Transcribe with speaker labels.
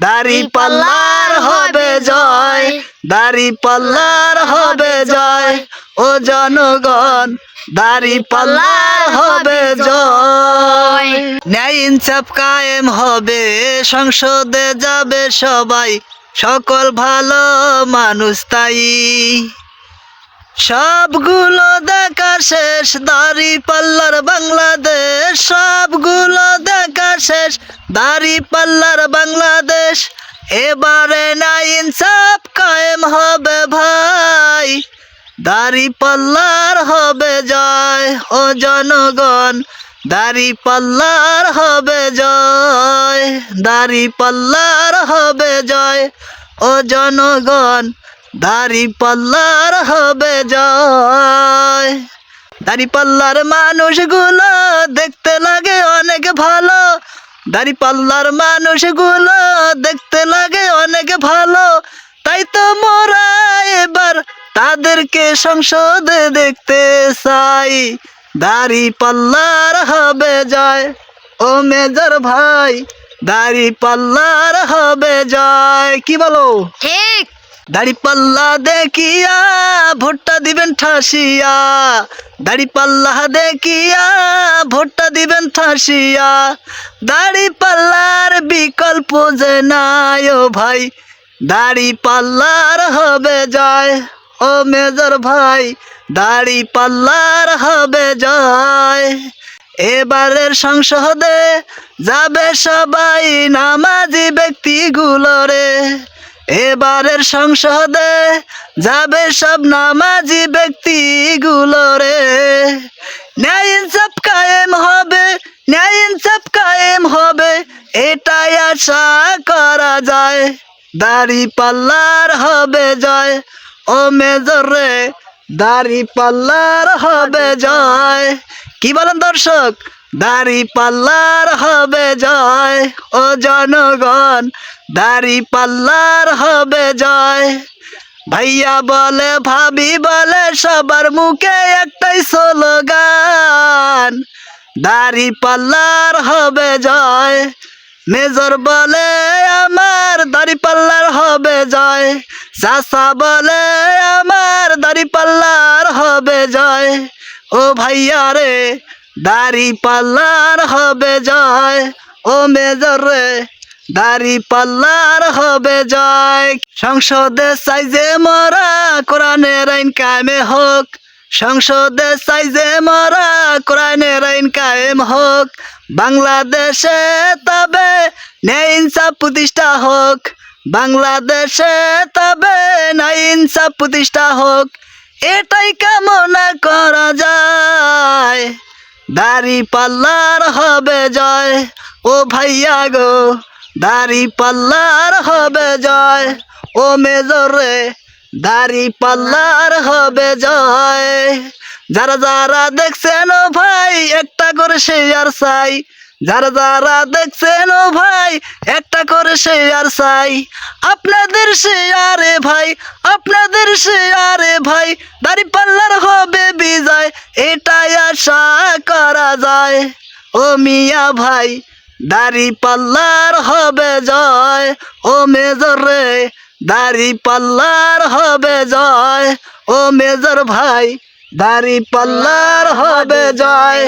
Speaker 1: দাড়ি পাল্লার হবে জয় দাড়ি পাল্লার হবে জয়। ও জনগণ দাড়ি পাল্লার হবে জয়। ন্যায় ইনসাফ কায়েম হবে সংসদে যাবে সবাই। সকল ভালো মানুষ তাই। সবগুলো দেখা শেষ দাড়ি পাল্লার বাংলাদেশ। সবগুলো দেখা শেষ। দাড়ি পাল্লার বাংলাদেশ। এবারে না ইনসাফ কায়েম হবে ভাই। দাড়ি পাল্লার হবে জয় ও জনগণ। দাড়ি পাল্লার হবে জয়। দাড়ি পাল্লার হবে জয় ও জনগণ। দাড়ি পাল্লার হবে জয়। দাড়ি পাল্লার মানুষগুলো দেখতে লাগে অনেক ভালো। দাড়ি পাল্লার মানুষগুলো দেখতে লাগে অনেক ভালো। তাই তো মোরা এবার তাদেরকে সংসদে দেখতে চাই। দাড়ি পাল্লার হবে জয়, ও মেজর ভাই দাড়ি পাল্লার হবে জয়। কি বলো?
Speaker 2: ঠিক।
Speaker 1: দাড়ি পাল্লা দেখিয়া, ভোটটা দিবেন ঠাসিয়া। দাড়ি পাল্লা দেখিয়া, ভোটটা দিবেন ঠাসিয়া। দাড়ি পাল্লার বিকল্প যে নাই ও ভাই, দাড়ি পাল্লার হবে জয় ও মেজর ভাই, দাড়ি পাল্লার হবে জয়। এবারের সংসদে যাবে সবাই, নামাজি ব্যক্তিগুলো রে। এবারের সংসদে যাবে সব নামাজি ব্যক্তিগুলো রে। ন্যায় ইনসাফ কায়েম হবে, ন্যায় ইনসাফ কায়েম হবে, এটাই আশা করা যায়। দাড়ি পাল্লার হবে জয়, ও মেজর রে দাড়ি পাল্লার হবে জয়। কি বলেন দর্শক? দাড়ি পাল্লার হবে জয়, ও জনগণ দাড়ি পাল্লার হবে জয়। ভাইয়া বলে, ভাবি বলে, সবার মুখে একটাই স্লোগান দাড়ি পাল্লার হবে জয়। মেজর বলে, আমার দাড়ি পাল্লার হবে জয়। চাষা বলে, আমার দাড়ি পাল্লার হবে জয়। ও ভাইয়া রে দাড়ি পাল্লার হবে জয়, ও মেজর রে দাড়ি পাল্লার হবে জয়। সংসদে সাইজে মরা, কোরআনের আইন কায়েমে হোক। সংসদে সাইজে মরা, কোরআনের আইন কায়েম হোক। বাংলাদেশে তবে ন্যায় ইনসাফ প্রতিষ্ঠা হোক। বাংলাদেশে তবে ন্যায় ইনসাফ প্রতিষ্ঠা হোক। এটাই কামনা করা যায়। দাড়ি পাল্লার হবে জয়। ও ভাইয়া গো দাড়ি পাল্লার হবে জয়। ও মেজর দাড়ি পাল্লার হবে জয়। যারা যারা দেখছেন ভাই, একটা করে সে আর চাই। যারা যারা দেখছেন ও ভাই, একটা করে শেয়ার চাই। আপনাদের শেয়ারে ভাই, আপনাদের শেয়ারে ভাই, দাড়ি পাল্লার হবে বিজয়, এটাই আশা করা যায়। ও মিয়া ভাই, দাড়ি পাল্লার হবে জয়, ও মেজর রে, দাড়ি পাল্লার হবে জয়, ও মেজর ভাই, দাড়ি পাল্লার হবে জয়।